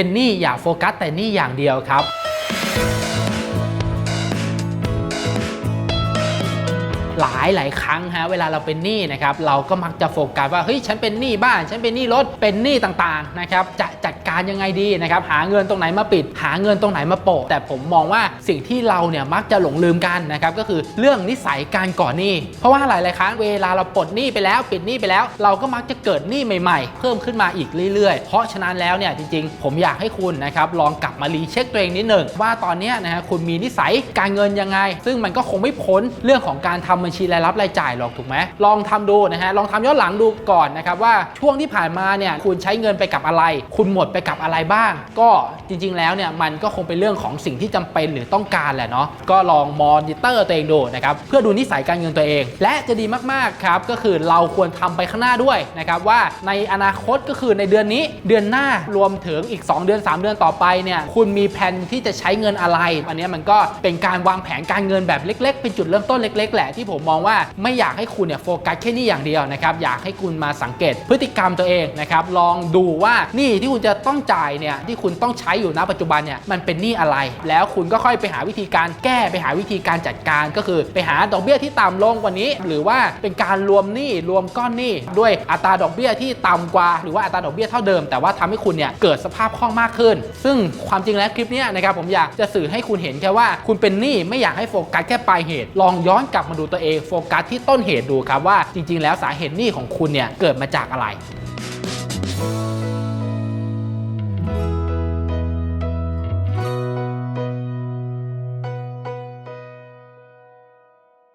เป็นหนี้อย่าโฟกัสแต่หนี้อย่างเดียวครับหลายหลายครั้งฮะเวลาเราเป็นหนี้นะครับเราก็มักจะโฟกัสว่าเฮ้ยฉันเป็นหนี้บ้าน ฉันเป็นหนี้รถเป็นหนี้ต่างๆนะครับจะจัด การยังไงดีนะครับหาเงินตรงไหนมาปิด หาเงินตรงไหนมาโปะแต่ผมมองว่าสิ่งที่เราเนี่ยมักจะหลงลืมกันนะครับก็คือเรื่องนิสัยการก่อนหนี้ เพราะว่าหลาย ๆ ครั้งเวลาเราปลดหนี้ไปแล้วปิดหนี้ไปแล้ว เราก็มักจะเกิดหนี้ใหม่ ๆ เพิ่มขึ้นมาอีกเรื่อย ๆ เพราะฉะนั้นแล้วเนี่ยจริง ๆ ผมอยากให้คุณนะครับลองกลับมารีเช็คตัวเองนิดหนึ่งว่าตอนนี้นะฮะคุณมีนิสัยการเงินยังไง ซึ่งมันก็คงไม่พ้นเรื่องของการทำบัญชีรายรับรายจ่ายหรอกถูกไหมลองทำดูนะฮะลองทำย้อนหลังดูก่อนนะครับว่าช่วงที่ผ่านมาเนี่ยคุณใช้เงินไปกับอะไร คุณหมดไปไปกับอะไรบ้าง ก็จริง ๆ แล้วเนี่ยมันก็คงเป็นเรื่องของสิ่งที่จำเป็นหรือต้องการแหละเนาะก็ลองมอนิเตอร์ตัวเองดูนะครับเพื่อดูนิสัยการเงินตัวเอง และจะดีมากๆครับก็คือเราควรทำไปข้างหน้าด้วยนะครับว่าในอนาคตก็คือในเดือนนี้เดือนหน้ารวมถึงอีก 2 เดือน 3 เดือนต่อไปเนี่ยคุณมีแผนที่จะใช้เงินอะไร อันนี้มันก็เป็นการวางแผนการเงินแบบเล็ก ๆ เป็นจุดเริ่มต้นเล็ก ๆ แหละที่ผมมองว่าไม่อยากให้คุณเนี่ยโฟกัสแค่นี้อย่างเดียวนะครับอยากให้คุณมาสังเกตพฤติกรรมตัวเองนะครับลองดูว่านี่ที่คุณจะต้องจ่ายเนี่ยที่คุณต้องใช้อยู่ณปัจจุบันเนี่ยมันเป็นหนี้อะไร แล้วคุณก็ค่อยไปหาวิธีการแก้ไปหาวิธีการจัดการก็คือ ไปหาดอกเบี้ยที่ต่ำลงกว่านี้ หรือว่าเป็นการรวมหนี้รวมก้อนหนี้ด้วยอัตราดอกเบี้ยที่ต่ำกว่า หรือว่าอัตราดอกเบี้ยเท่าเดิม แต่ว่าทำให้คุณเนี่ยเกิดสภาพคล่องมากขึ้น ซึ่งความจริงแล้วคลิปนี้นะครับผมอยากจะสื่อให้คุณเห็นแค่ว่า คุณเป็นหนี้ไม่อยากให้โฟกัสแค่ปลายเหตุ ลองย้อนกลับมาดูตัวเองโฟกัสที่ต้นเหตุดูครับว่าจริง ๆ แล้วสาเหตุหนี้ของคุณเนี่ยเกิดมาจากอะไร